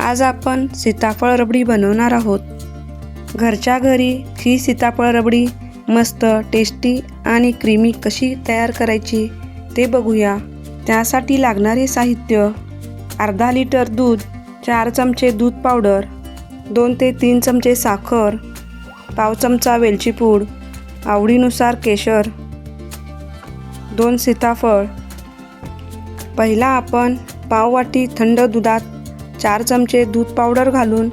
आज आपण सीताफळ रबडी बनवणार आहोत. घरच्या घरी ही सीताफळ रबडी मस्त टेस्टी आणि क्रीमी कशी तयार करायची ते बघूया. त्यासाठी लागणारे साहित्य अर्धा लिटर दूध चार चमचे दूध पावडर दोन ते तीन चमचे साखर पाव चमचा वेलची पूड आवडीनुसार केशर दोन सीताफळ. पहिला आपण पाववाटी थंड दुधात चार चमचे दूध पावडर घालून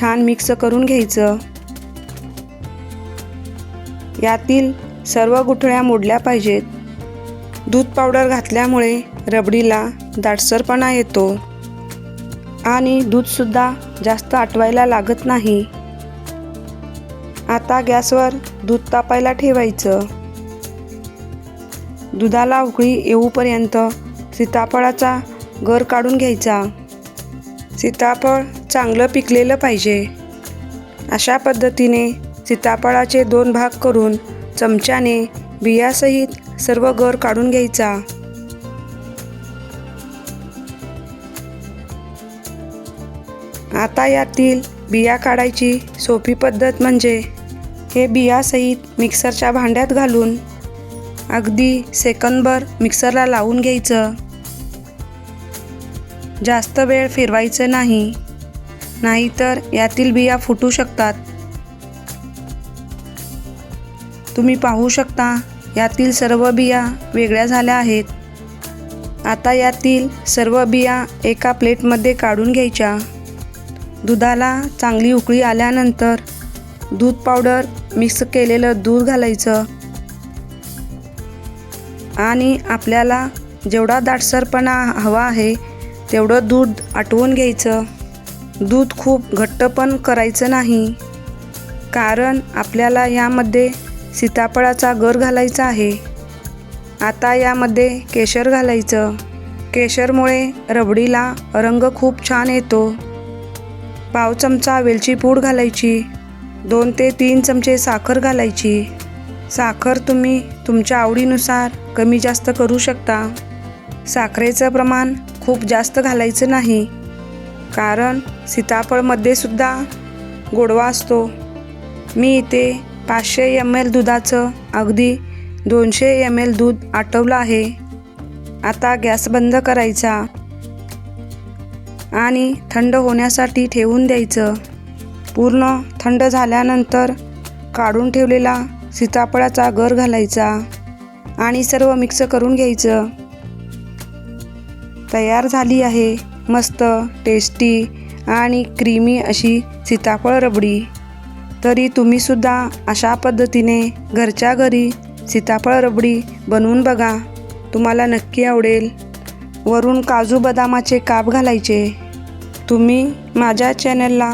छान मिक्स करून घ्यायचं. यातील सर्व गुठळ्या मोडल्या पाहिजेत. दूध पावडर घातल्यामुळे रबडीला दाटसरपणा येतो. आणि दूधसुद्धा जास्त आटवायला लागत नाही. आता गॅसवर दूध तापायला ठेवायचं. दुधाला उकळी येऊपर्यंत सीताफळाचा गर काढून घ्यायचा. सीताफळ चांगलं पिकलेलं पाहिजे. अशा पद्धतीने सीताफळाचे दोन भाग करून चमच्याने बियासहित सर्व गर काढून घ्यायचा. आता यातील बिया काढायची सोपी पद्धत म्हणजे हे बियासहित मिक्सरच्या भांड्यात घालून अगदी सेकंदभर मिक्सरला लावून घ्यायचं. जास्त वेळ फिरवायचं नाही. नाहीतर यातील बिया फुटू शकतात. तुम्ही पाहू शकता यातील सर्व बिया वेगळ्या झाल्या आहेत. आता यातील सर्व बिया एका प्लेटमध्ये काढून घ्यायच्या. दुधाला चांगली उकळी आल्यानंतर दूध पावडर मिक्स केलेलं दूध घालायचं. आणि आपल्याला जेवढा दाटसरपणा हवा आहे तेवढं दूध आटवून घ्यायचं दूध खूप घट्ट पण करायचं नाही. कारण आपल्याला यामध्ये सीताफळाचा गर घालायचा आहे. आता यामध्ये केशर घालायचं. केशरमुळे रबडीला रंग खूप छान येतो. पाव चमचा वेलची पूड घालायची. दोन ते तीन चमचे साखर घालायची. साखर तुम्ही तुमच्या आवडीनुसार कमी जास्त करू शकता. साखरेचं प्रमाण खूप जास्त घालायचं नाही. कारण सीताफळमध्ये सुद्धा गोडवा असतो. मी इथे पाचशे एम एल दुधाचं अगदी दोनशे एम एल दूध आटवलं आहे. आता गॅस बंद करायचा आणि थंड होण्यासाठी ठेवून द्यायचं. पूर्ण थंड झाल्यानंतर काढून ठेवलेला सीताफळाचा गर घालायचा आणि सर्व मिक्स करून घ्यायचं. तयार झाली आहे. मस्त टेस्टी आणि क्रीमी अशी सीताफळ रबडी. तरी तुम्हीसुद्धा अशा पद्धतीने घरच्या घरी सीताफळ रबडी बनवून बघा. तुम्हाला नक्की आवडेल. वरून काजू बदामाचे काप घालायचे. तुम्ही माझ्या चॅनलला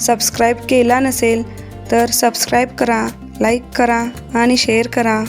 सबस्क्राईब केला नसेल तर सबस्क्राईब करा लाईक करा आणि शेअर करा.